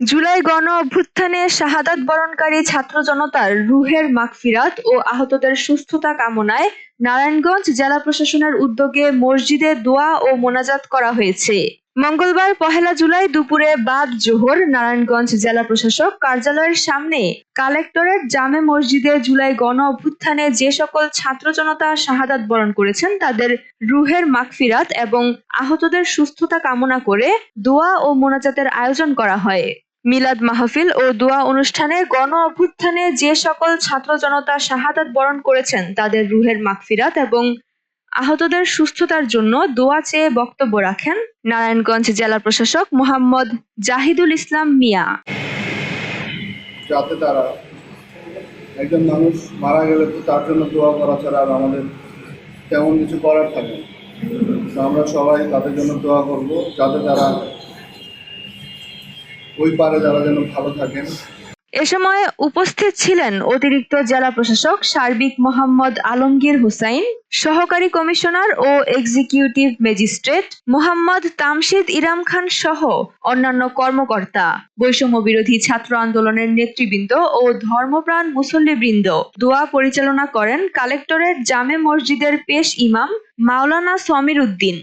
জুলাই গণ অভ্যুত্থানে শাহাদাত বরণকারী ছাত্র জনতার রুহের মাগফিরাত ও আহতদের সুস্থতা কামনায় নারায়ণগঞ্জ জেলা প্রশাসনের উদ্যোগে মসজিদে দোয়া ও মোনাজাত করা হয়েছে। মঙ্গলবার পহেলা জুলাই দুপুরে বাদ জোহর নারায়ণগঞ্জ জেলা প্রশাসক কার্যালয়ের সামনে কালেক্টরেট জামে মসজিদে জুলাই গণ অভ্যুত্থানে যে সকল ছাত্র জনতা শাহাদাত বরণ করেছেন তাদের রুহের মাগফিরাত এবং আহতদের সুস্থতা কামনা করে দোয়া ও মোনাজাতের আয়োজন করা হয়। মিলাদ মাহফিল ও দোয়া অনুষ্ঠানে গণ অভ্যুত্থানে যে সকল ছাত্র জনতা শাহাদাত বরণ করেছেন, তাদের রুহের মাগফিরাত এবং আহতদের সুস্থতার জন্য দোয়া চেয়ে বক্তব্য রাখেন নারায়ণগঞ্জ জেলা প্রশাসক মোহাম্মদ জাহিদুল ইসলাম মিয়া। যাতে তারা একজন মানুষ মারা গেলে তো তার জন্য দোয়া করা ছাড়া আর আমাদের তেমন কিছু করার থাকে আমরা সবাই তাদের জন্য দোয়া করব, যাতে তারা ওই পারে যারা যেন ভালো থাকেন। এ সময় উপস্থিত ছিলেন অতিরিক্ত জেলা প্রশাসক সার্বিক মোহাম্মদ আলমগীর হুসাইন, সহকারী কমিশনার ও এক্সিকিউটিভ ম্যাজিস্ট্রেট মোহাম্মদ তামশিদ ইরাম খান সহ অন্যান্য কর্মকর্তা, বৈষম্য বিরোধী ছাত্র আন্দোলনের নেতৃবৃন্দ ও ধর্মপ্রাণ মুসল্লিবৃন্দ। দোয়া পরিচালনা করেন কালেক্টরের জামে মসজিদের পেশ ইমাম মাওলানা সমীর উদ্দিন।